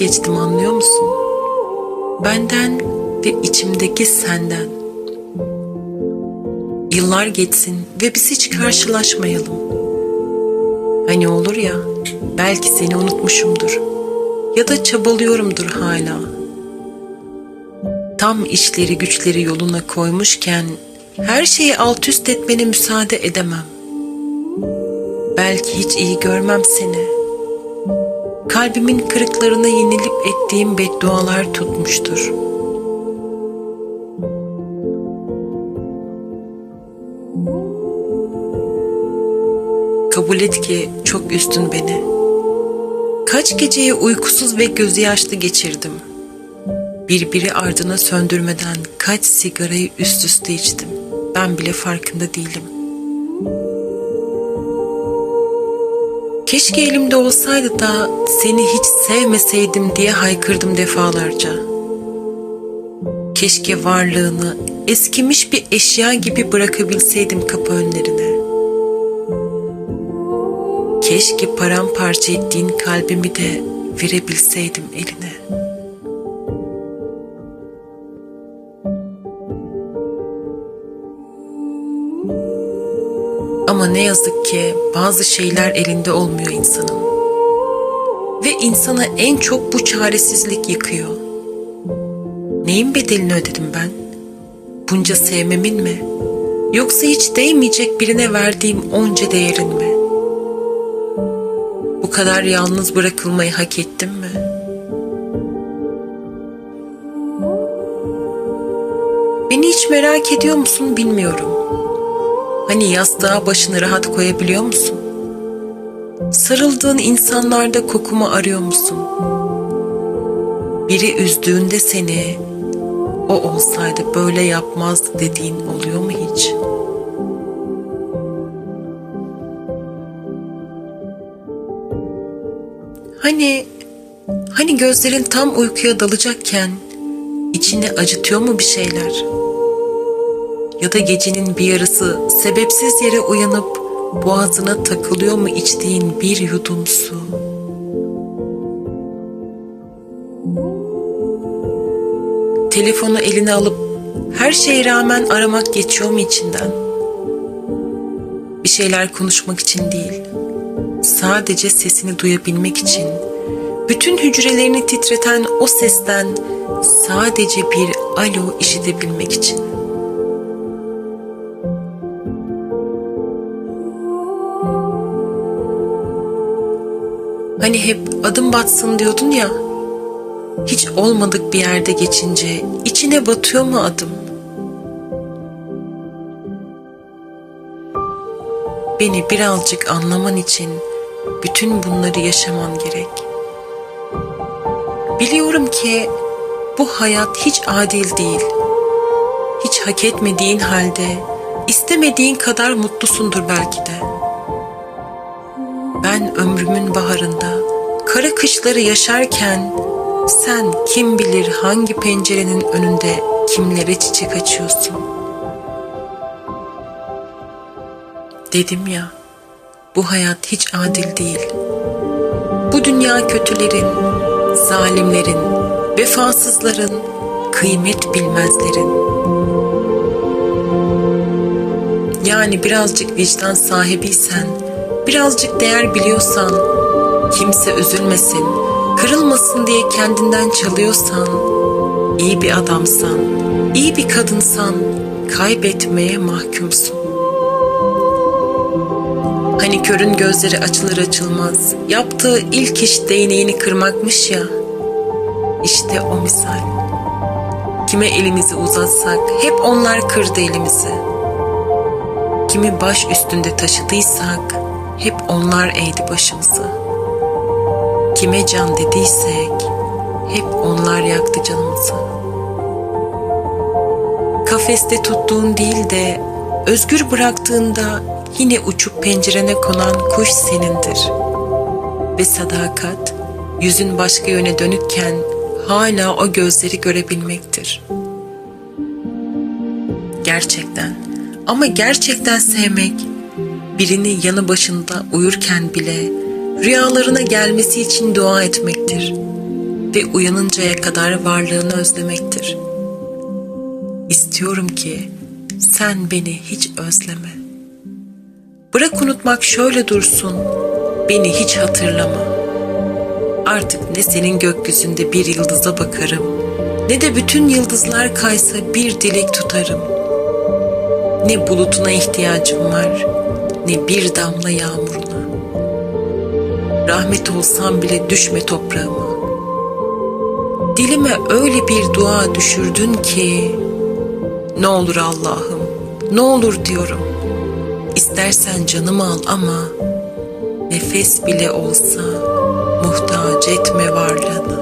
vazgeçtim anlıyor musun? Benden ve içimdeki senden. Yıllar geçsin ve biz hiç karşılaşmayalım. Hani olur ya, belki seni unutmuşumdur ya da çabalıyorumdur hala. Tam işleri güçleri yoluna koymuşken her şeyi alt üst etmene müsaade edemem. Belki hiç iyi görmem seni. Kalbimin kırıklarına yenilip ettiğim beddualar tutmuştur. Kabul et ki çok üstün beni. Kaç geceyi uykusuz ve gözü yaşlı geçirdim. Birbiri ardına söndürmeden kaç sigarayı üst üste içtim. Ben bile farkında değilim. Keşke elimde olsaydı da seni hiç sevmeseydim diye haykırdım defalarca. Keşke varlığını eskimiş bir eşya gibi bırakabilseydim kapı önlerine. Keşke paramparça ettiğin kalbimi de verebilseydim eline. Ama ne yazık ki bazı şeyler elinde olmuyor insanın. Ve insanı en çok bu çaresizlik yıkıyor. Neyin bedelini ödedim ben? Bunca sevmemin mi? Yoksa hiç değmeyecek birine verdiğim onca değerin mi? Bu kadar yalnız bırakılmayı hak ettim mi? Beni hiç merak ediyor musun bilmiyorum. Hani yastığa başını rahat koyabiliyor musun? Sarıldığın insanlarda kokumu arıyor musun? Biri üzdüğünde seni, o olsaydı böyle yapmazdı dediğin oluyor mu hiç? Hani, hani gözlerin tam uykuya dalacakken içini acıtıyor mu bir şeyler? Ya da gecenin bir yarısı sebepsiz yere uyanıp boğazına takılıyor mu içtiğin bir yudum su? Telefonu eline alıp her şeye rağmen aramak geçiyor mu içinden? Bir şeyler konuşmak için değil, sadece sesini duyabilmek için, bütün hücrelerini titreten o sesten sadece bir alo işitebilmek için. Hani hep adım batsın diyordun ya, hiç olmadık bir yerde geçince içine batıyor mu adım? Beni birazcık anlaman için bütün bunları yaşaman gerek. Biliyorum ki bu hayat hiç adil değil. Hiç hak etmediğin halde istemediğin kadar mutlusundur belki de. Ben ömrümün baharında kara kışları yaşarken sen kim bilir hangi pencerenin önünde kimlere çiçek açıyorsun. Dedim ya, bu hayat hiç adil değil. Bu dünya kötülerin, zalimlerin, vefasızların, kıymet bilmezlerin. Yani birazcık vicdan sahibiysen, birazcık değer biliyorsan, kimse üzülmesin, kırılmasın diye kendinden çalıyorsan, iyi bir adamsan, iyi bir kadınsan, kaybetmeye mahkumsun. Hani körün gözleri açılır açılmaz, yaptığı ilk iş değneğini kırmakmış ya, işte o misal. Kime elimizi uzatsak hep onlar kırdı elimizi. Kimi baş üstünde taşıdıysak hep onlar eğdi başımızı. Kime can dediysek hep onlar yaktı canımızı. Kafeste tuttuğun değil de özgür bıraktığında yine uçup pencerene konan kuş senindir. Ve sadakat yüzün başka yöne dönükken hala o gözleri görebilmektir. Gerçekten ama gerçekten sevmek birini yanı başında uyurken bile rüyalarına gelmesi için dua etmektir. ve uyanıncaya kadar varlığını özlemektir. İstiyorum ki sen beni hiç özleme. Bırak unutmak şöyle dursun, beni hiç hatırlama. Artık ne senin gökyüzünde bir yıldıza bakarım, ne de bütün yıldızlar kaysa bir dilek tutarım. Ne bulutuna ihtiyacım var, ne bir damla yağmuruna. Rahmet olsam bile düşme toprağıma. Dilime öyle bir dua düşürdün ki, ne olur Allah'ım, ne olur diyorum. İstersen canımı al ama nefes bile olsa muhtaç etme varlığına.